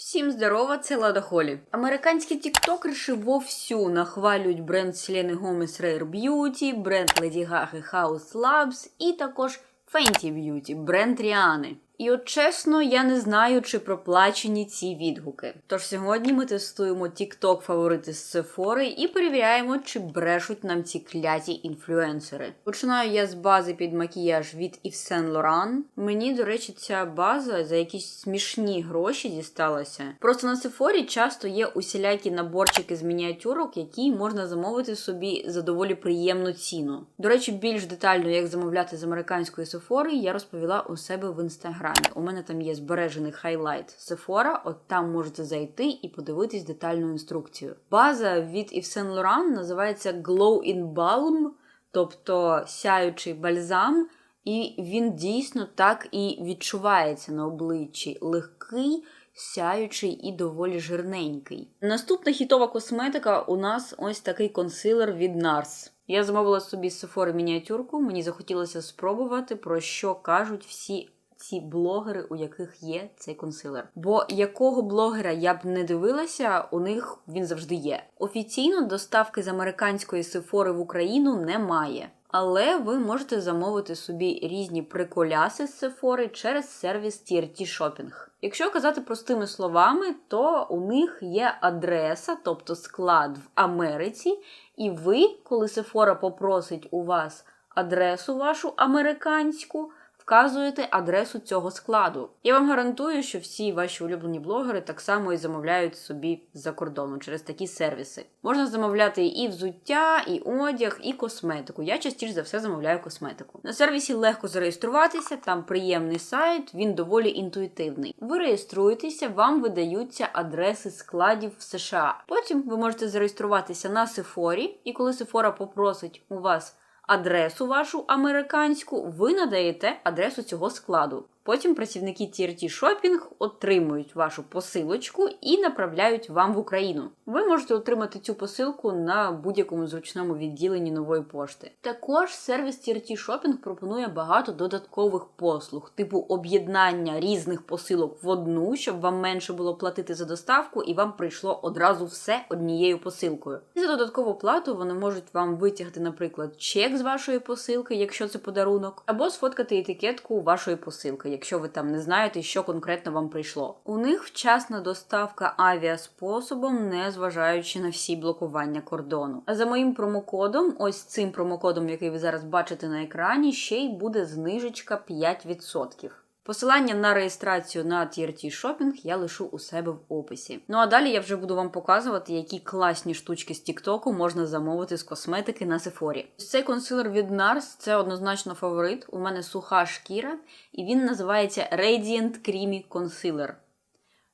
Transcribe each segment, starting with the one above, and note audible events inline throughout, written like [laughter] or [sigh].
Всім здорова, це Лада Холі. Американські тіктокерші вовсю нахвалюють бренд Селени Гомес Rare Beauty, бренд Леді Гаги House Labs і також Fenty Beauty, бренд Ріани. І от чесно, я не знаю, чи проплачені ці відгуки. Тож сьогодні ми тестуємо TikTok фаворити з Sephora і перевіряємо, чи брешуть нам ці кляті інфлюенсери. Починаю я з бази під макіяж від Yves Saint Laurent. Мені, до речі, ця база за якісь смішні гроші дісталася. Просто на Sephora часто є усілякі наборчики з мініатюрок, які можна замовити собі за доволі приємну ціну. До речі, більш детально, як замовляти з американської Sephora, я розповіла у себе в інстаграмі. У мене там є збережений хайлайт Sephora, от там можете зайти і подивитись детальну інструкцію. База від Yves Saint Laurent називається Glow in Balm, тобто сяючий бальзам. І він дійсно так і відчувається на обличчі легкий, сяючий і доволі жирненький. Наступна хітова косметика у нас ось такий консилер від NARS. Я замовила собі з Sephora мініатюрку, мені захотілося спробувати, про що кажуть всі ці блогери, у яких є цей консилер. Бо якого блогера я б не дивилася, у них він завжди є. Офіційно доставки з американської Sephora в Україну немає. Але ви можете замовити собі різні приколяси з Sephora через сервіс TRT Shopping. Якщо казати простими словами, то у них є адреса, тобто склад в Америці, і ви, коли Sephora попросить у вас адресу вашу американську, вказуєте адресу цього складу. Я вам гарантую, що всі ваші улюблені блогери так само і замовляють собі з-за кордону через такі сервіси. Можна замовляти і взуття, і одяг, і косметику. Я частіше за все замовляю косметику. На сервісі легко зареєструватися, там приємний сайт, він доволі інтуїтивний. Ви реєструєтеся, вам видаються адреси складів в США. Потім ви можете зареєструватися на Sephora, і коли Sephora попросить у вас адресу вашу американську, ви надаєте адресу цього складу. Потім працівники TRT Shopping отримують вашу посилочку і направляють вам в Україну. Ви можете отримати цю посилку на будь-якому зручному відділенні нової пошти. Також сервіс TRT Shopping пропонує багато додаткових послуг, типу об'єднання різних посилок в одну, щоб вам менше було платити за доставку, і вам прийшло одразу все однією посилкою. І за додаткову плату вони можуть вам витягти, наприклад, чек з вашої посилки, якщо це подарунок, або сфоткати етикетку вашої посилки якщо ви там не знаєте, що конкретно вам прийшло. У них вчасна доставка авіаспособом, не зважаючи на всі блокування кордону. А за моїм промокодом, ось цим промокодом, який ви зараз бачите на екрані, ще й буде знижечка 5%. Посилання на реєстрацію на TRT Shopping я лишу у себе в описі. Ну а далі я вже буду вам показувати, які класні штучки з Тіктоку можна замовити з косметики на Sephora. Цей консилер від NARS це однозначно фаворит. У мене суха шкіра, і він називається Radiant Creamy Concealer.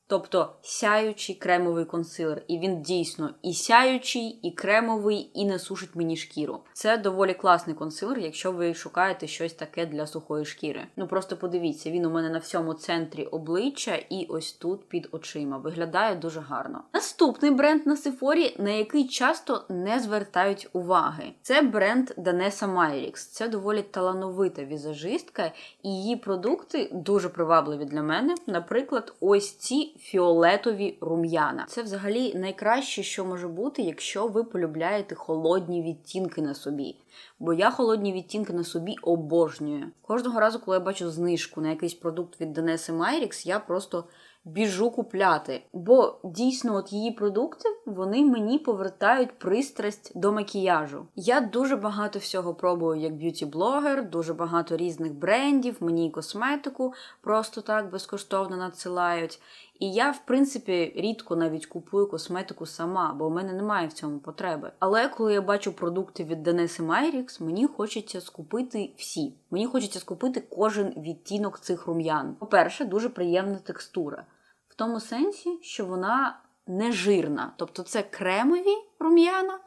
Тобто сяючий кремовий консилер. І він дійсно і сяючий, і кремовий, і не сушить мені шкіру. Це доволі класний консилер, якщо ви шукаєте щось таке для сухої шкіри. Ну просто подивіться, він у мене на всьому центрі обличчя і ось тут під очима. Виглядає дуже гарно. Наступний бренд на Sephora, на який часто не звертають уваги. Це бренд Danessa Myrix. Це доволі талановита візажистка, і її продукти дуже привабливі для мене. Наприклад, ось ці фіолетові рум'яна. Це взагалі найкраще, що може бути, якщо ви полюбляєте холодні відтінки на собі. Бо я холодні відтінки на собі обожнюю. Кожного разу, коли я бачу знижку на якийсь продукт від Денеси Майрікс, я просто біжу купляти. Бо дійсно, от її продукти вони мені повертають пристрасть до макіяжу. Я дуже багато всього пробую як б'юті-блогер, дуже багато різних брендів, мені косметику просто так безкоштовно надсилають. І я, в принципі, рідко навіть купую косметику сама, бо у мене немає в цьому потреби. Але коли я бачу продукти від Денеси Майрікс, мені хочеться скупити всі. Мені хочеться скупити кожен відтінок цих рум'ян. По-перше, дуже приємна текстура. В тому сенсі, що вона не жирна. Тобто це кремові рум'яна,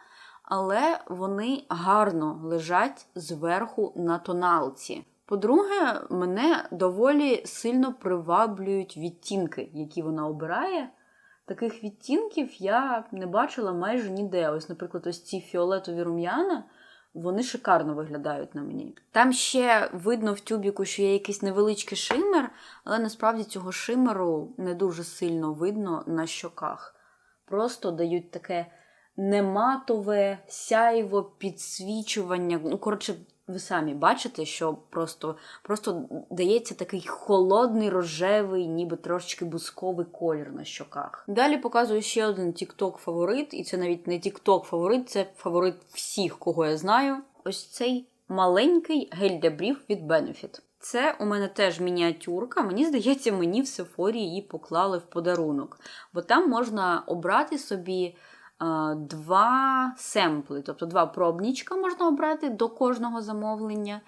але вони гарно лежать зверху на тоналці. По-друге, мене доволі сильно приваблюють відтінки, які вона обирає. Таких відтінків я не бачила майже ніде. Ось, наприклад, ось ці фіолетові рум'яна, Вони шикарно виглядають на мені. Там ще видно в тюбіку, що є якийсь невеличкий шимер, але насправді цього шимеру не дуже сильно видно на щоках. Просто дають таке нематове сяйво, підсвічування. Ну, коротше, ви самі бачите, що просто, просто дається такий холодний, рожевий, ніби трошечки бусковий колір на щоках. Далі показую ще один TikTok фаворит, і це навіть не TikTok фаворит, це фаворит всіх, кого я знаю. Ось цей маленький гель для брів від Benefit. Це у мене теж мініатюрка. Мені здається, мені в Сефорі її поклали в подарунок, бо там можна обрати собі два семпли, тобто два пробнічка можна обрати до кожного замовлення.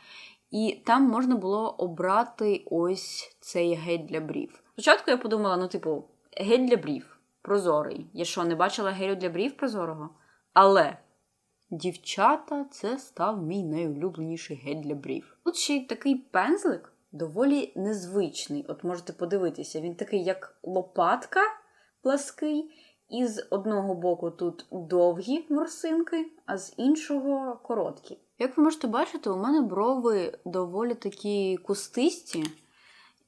І там можна було обрати ось цей гель для брів. Спочатку я подумала: ну, типу, гель для брів, прозорий. Я що, не бачила гелю для брів прозорого? Але, дівчата, це став мій найулюбленіший гель для брів. Тут ще й такий пензлик доволі незвичний. От можете подивитися, він такий, як лопатка плаский. І з одного боку тут довгі ворсинки, а з іншого короткі. Як ви можете бачити, у мене брови доволі такі кустисті,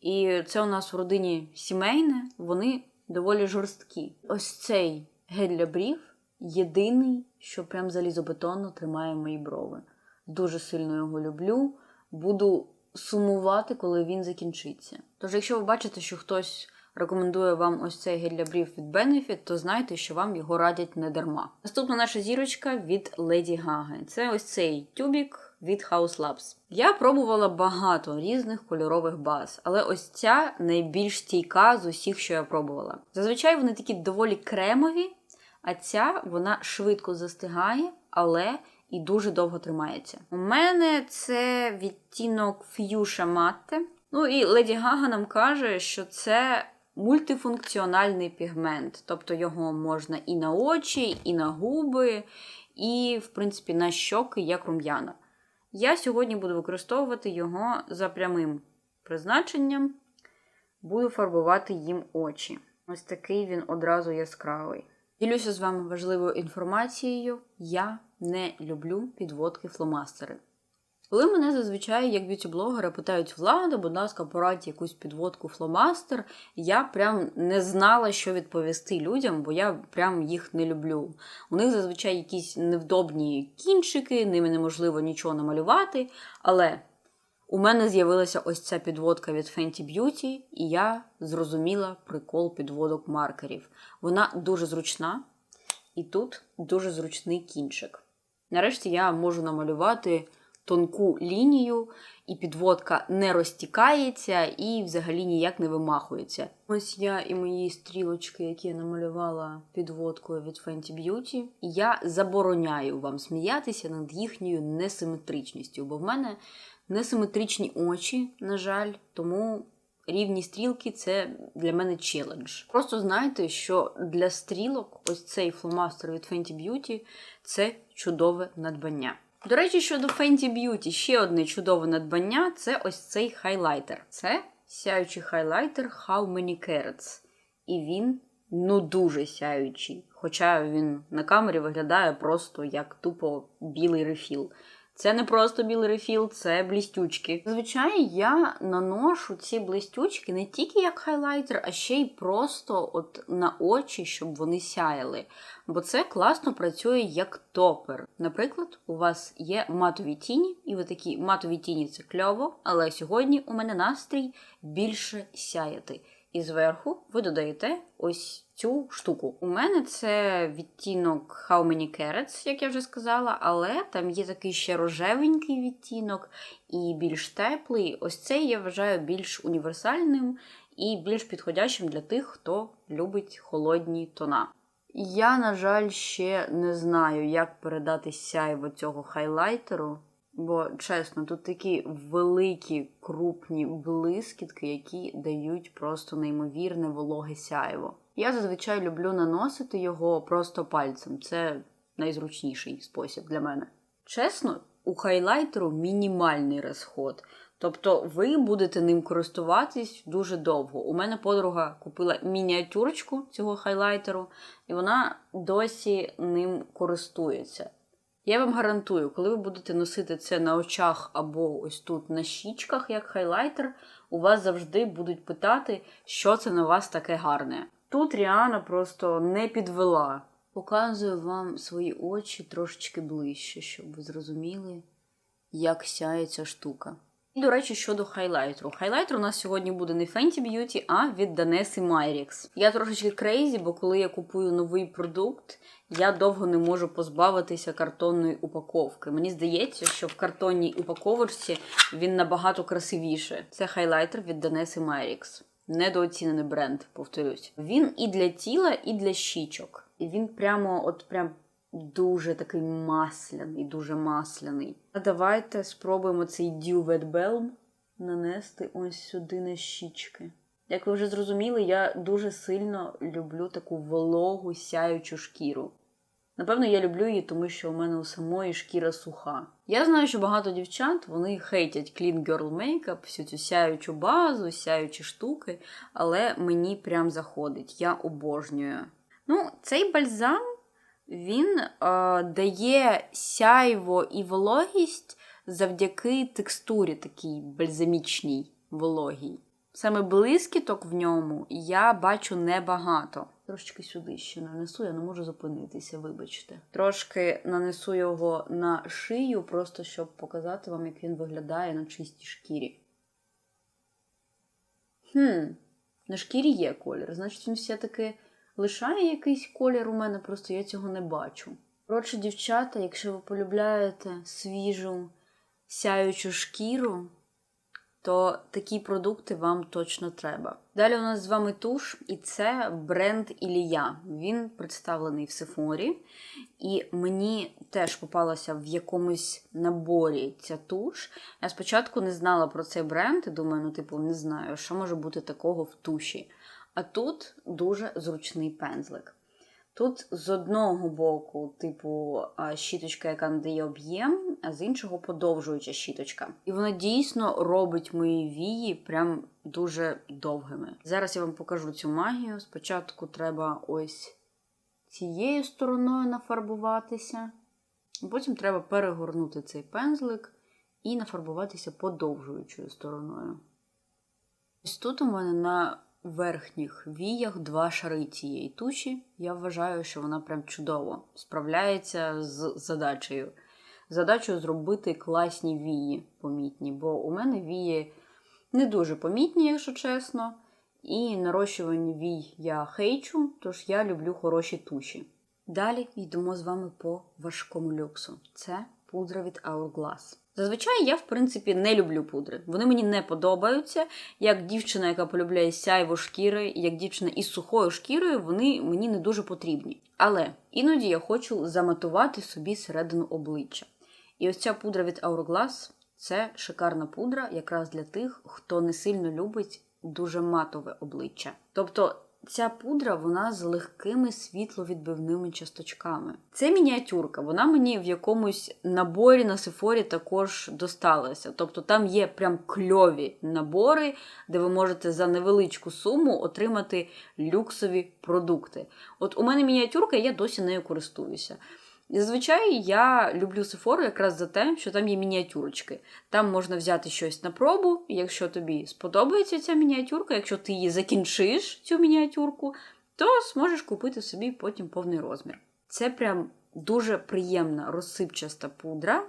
і це у нас в родині сімейне, вони доволі жорсткі. Ось цей гель для брів єдиний, що прям залізобетонно тримає мої брови. Дуже сильно його люблю. Буду сумувати, коли він закінчиться. Тож, якщо ви бачите, що хтось рекомендує вам ось цей гель для брів від Benefit, то знайте, що вам його радять не дарма. Наступна наша зірочка від Леді Гаги. Це ось цей тюбік від House Labs. Я пробувала багато різних кольорових баз, але ось ця найбільш стійка з усіх, що я пробувала. Зазвичай вони такі доволі кремові, а ця вона швидко застигає, але і дуже довго тримається. У мене це відтінок Fuchsia Matte. Ну і Леді Гага нам каже, що це мультифункціональний пігмент, тобто його можна і на очі, і на губи, і, в принципі, на щоки як рум'яна. Я сьогодні буду використовувати його за прямим призначенням, буду фарбувати їм очі. Ось такий він одразу яскравий. Ділюся з вами важливою інформацією. Я не люблю підводки фломастери. Коли мене зазвичай, як б'юті-блогера, питають влада, будь ласка, порадь якусь підводку фломастер, я прям не знала, що відповісти людям, бо я прям їх не люблю. У них зазвичай якісь невдобні кінчики, ними неможливо нічого намалювати. Але у мене з'явилася ось ця підводка від Fenty Beauty, і я зрозуміла прикол підводок маркерів. Вона дуже зручна, і тут дуже зручний кінчик. Нарешті я можу намалювати тонку лінію, і підводка не розтікається і взагалі ніяк не вимахується. Ось я і мої стрілочки, які я намалювала підводкою від Fenty Beauty. Я забороняю вам сміятися над їхньою несиметричністю, бо в мене несиметричні очі, на жаль, тому. Рівні стрілки це для мене челендж. Просто знайте, що для стрілок ось цей фломастер від Fenty Beauty це чудове надбання. До речі, щодо Fenty Beauty, ще одне чудове надбання це ось цей хайлайтер. Це сяючий хайлайтер How Many Carats. І він ну дуже сяючий. Хоча він на камері виглядає просто як тупо білий рефіл. Це не просто білий рефіл, це блістючки. Зазвичай я наношу ці блістючки не тільки як хайлайтер, а ще й просто от на очі, щоб вони сяяли. Бо це класно працює як топер. Наприклад, у вас є матові тіні, і ви такі матові тіні це кльово, але сьогодні у мене настрій більше сяяти. І зверху ви додаєте ось цю штуку. У мене це відтінок How Many Carrots, як я вже сказала, але там є такий ще рожевенький відтінок і більш теплий. Ось цей я вважаю більш універсальним і більш підходящим для тих, хто любить холодні тона. Я, на жаль, ще не знаю, як передати сяйво цього хайлайтеру. Бо, чесно, тут такі великі крупні блискітки, які дають просто неймовірне вологе сяйво. Я зазвичай люблю наносити його просто пальцем. Це найзручніший спосіб для мене. Чесно, у хайлайтеру мінімальний розход. Тобто ви будете ним користуватись дуже довго. У мене подруга купила мініатюрочку цього хайлайтеру, і вона досі ним користується. Я вам гарантую, коли ви будете носити це на очах або ось тут на щічках, як хайлайтер, у вас завжди будуть питати, що це на вас таке гарне. Тут Ріана просто не підвела. Показую вам свої очі трошечки ближче, щоб ви зрозуміли, як сяє ця штука. І, до речі, щодо хайлайтеру. Хайлайтер у нас сьогодні буде не Fenty Beauty, а від Данеси Myrix. Я трошечки крейзі, бо коли я купую новий продукт, я довго не можу позбавитися картонної упаковки. Мені здається, що в картонній упаковочці він набагато красивіше. Це хайлайтер від Данеси Myrix. Недооцінений бренд, повторюсь. Він і для тіла, і для щічок. І він прямо, от прям дуже такий масляний, дуже масляний. А давайте спробуємо цей Wet Balm нанести ось сюди на щічки. Як ви вже зрозуміли, я дуже сильно люблю таку вологу сяючу шкіру. Напевно, я люблю її, тому що у мене у самої шкіра суха. Я знаю, що багато дівчат вони хейтять Clean Girl Makeup, всю цю сяючу базу, сяючі штуки, але мені прям заходить. Я обожнюю. Ну, цей бальзам він е, дає сяйво і вологість завдяки текстурі такій бальзамічній вологій. Саме блискіток в ньому я бачу небагато. Трошечки сюди ще нанесу, я не можу зупинитися, вибачте. Трошки нанесу його на шию, просто щоб показати вам, як він виглядає на чистій шкірі. Хм, на шкірі є колір. Значить, він все-таки лишає якийсь колір у мене, просто я цього не бачу. Коротше, дівчата, якщо ви полюбляєте свіжу сяючу шкіру, то такі продукти вам точно треба. Далі у нас з вами туш, і це бренд Ілія. Він представлений в Сефорі. І мені теж попалася в якомусь наборі ця туш. Я спочатку не знала про цей бренд і думаю, ну, типу, не знаю, що може бути такого в туші. А тут дуже зручний пензлик. Тут з одного боку, типу, щіточка, яка надає об'єм, а з іншого подовжуюча щіточка. І вона дійсно робить мої вії прям дуже довгими. Зараз я вам покажу цю магію. Спочатку треба ось цією стороною нафарбуватися, потім треба перегорнути цей пензлик і нафарбуватися подовжуючою стороною. Ось тут у мене на верхніх віях два шари цієї туші. Я вважаю, що вона прям чудово справляється з задачею. Задачею зробити класні вії помітні, бо у мене вії не дуже помітні, якщо чесно. І нарощування вій я хейчу, тож я люблю хороші туші. Далі йдемо з вами по важкому люксу. Це пудра від Hourglass. Зазвичай я, в принципі, не люблю пудри. Вони мені не подобаються. Як дівчина, яка полюбляє сяйво шкіри, як дівчина із сухою шкірою, вони мені не дуже потрібні. Але іноді я хочу заматувати собі середину обличчя. І ось ця пудра від Hourglass – це шикарна пудра, якраз для тих, хто не сильно любить дуже матове обличчя. Тобто ця пудра вона з легкими світловідбивними часточками. Це мініатюрка, вона мені в якомусь наборі на сефорі також досталася. Тобто там є прям кльові набори, де ви можете за невеличку суму отримати люксові продукти. От у мене мініатюрка, я досі нею користуюся. Зазвичай я люблю Сефору якраз за те, що там є мініатюрочки. Там можна взяти щось на пробу, і якщо тобі сподобається ця мініатюрка, якщо ти її закінчиш, цю мініатюрку, то зможеш купити собі потім повний розмір. Це прям дуже приємна розсипчаста пудра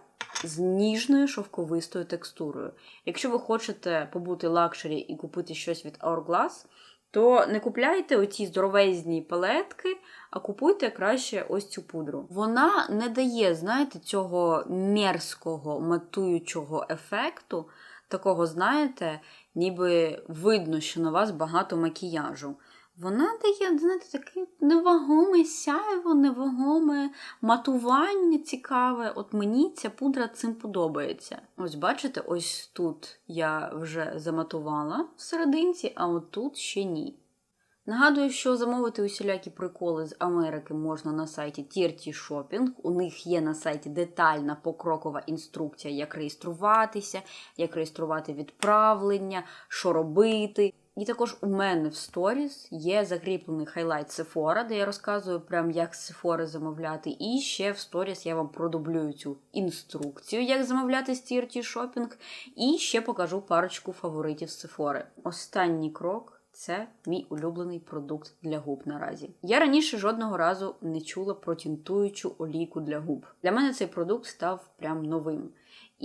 з ніжною шовковистою текстурою. Якщо ви хочете побути лакшері і купити щось від Hourglass, то не купляйте оці здоровезні палетки, а купуйте краще ось цю пудру. Вона не дає, знаєте, цього мерзкого матуючого ефекту, такого, знаєте, ніби видно, що на вас багато макіяжу. Вона дає, знаєте, таке невагоме сяйво, невагоме матування цікаве. От мені ця пудра цим подобається. Ось бачите, ось тут я вже заматувала в а от тут ще ні. Нагадую, що замовити усілякі приколи з Америки можна на сайті TRT Shopping. У них є на сайті детальна покрокова інструкція, як реєструватися, як реєструвати відправлення, що робити. І також у мене в сторіс є закріплений хайлайт Sephora, де я розказую прям як Sephora замовляти. І ще в сторіс я вам продублюю цю інструкцію, як замовляти TRT Shopping. І ще покажу парочку фаворитів Sephora. Останній крок. Це мій улюблений продукт для губ наразі. Я раніше жодного разу не чула про тінтуючу олійку для губ. Для мене цей продукт став прям новим.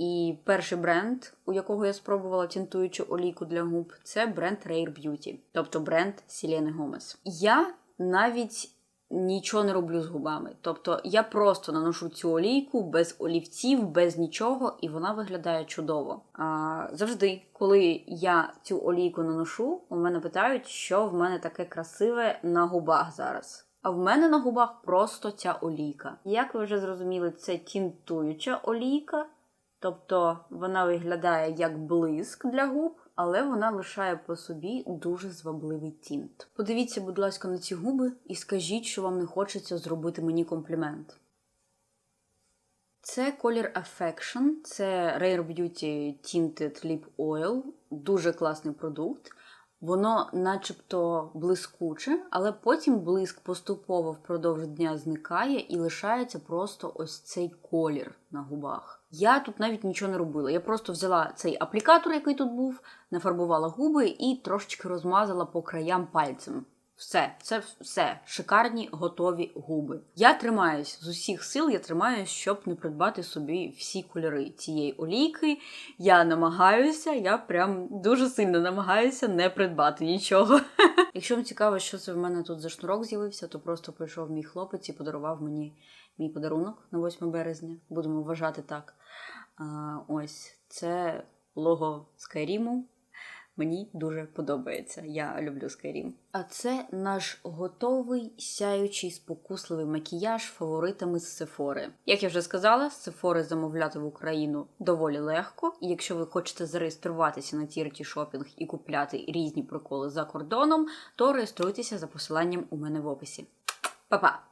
І перший бренд, у якого я спробувала тінтуючу олійку для губ, це бренд Rare Beauty, тобто бренд Сілене Гомес. Я навіть нічого не роблю з губами. Тобто я просто наношу цю олійку без олівців, без нічого, і вона виглядає чудово. А, завжди, коли я цю олійку наношу, у мене питають, що в мене таке красиве на губах зараз. А в мене на губах просто ця олійка. Як ви вже зрозуміли, це тінтуюча олійка. Тобто вона виглядає як блиск для губ, але вона лишає по собі дуже звабливий тінт. Подивіться, будь ласка, на ці губи і скажіть, що вам не хочеться зробити мені комплімент. Це колір Affection, це Rare Beauty Tinted Lip Oil, дуже класний продукт. Воно начебто блискуче, але потім блиск поступово впродовж дня зникає і лишається просто ось цей колір на губах. Я тут навіть нічого не робила. Я просто взяла цей аплікатор, який тут був, нафарбувала губи і трошечки розмазала по краям пальцем. Все, це все шикарні готові губи. Я тримаюсь з усіх сил, я тримаюсь, щоб не придбати собі всі кольори цієї олійки. Я намагаюся, я прям дуже сильно намагаюся не придбати нічого. [laughs] Якщо вам цікаво, що це в мене тут за шнурок з'явився, то просто прийшов мій хлопець і подарував мені мій подарунок на 8 березня. Будемо вважати так. А, ось це лого Скайріму. Мені дуже подобається. Я люблю Skyrim. А це наш готовий сяючий спокусливий макіяж фаворитами з Сефори. Як я вже сказала, Сефори замовляти в Україну доволі легко. І якщо ви хочете зареєструватися на TRT Shopping і купляти різні приколи за кордоном, то реєструйтеся за посиланням у мене в описі. Па-па!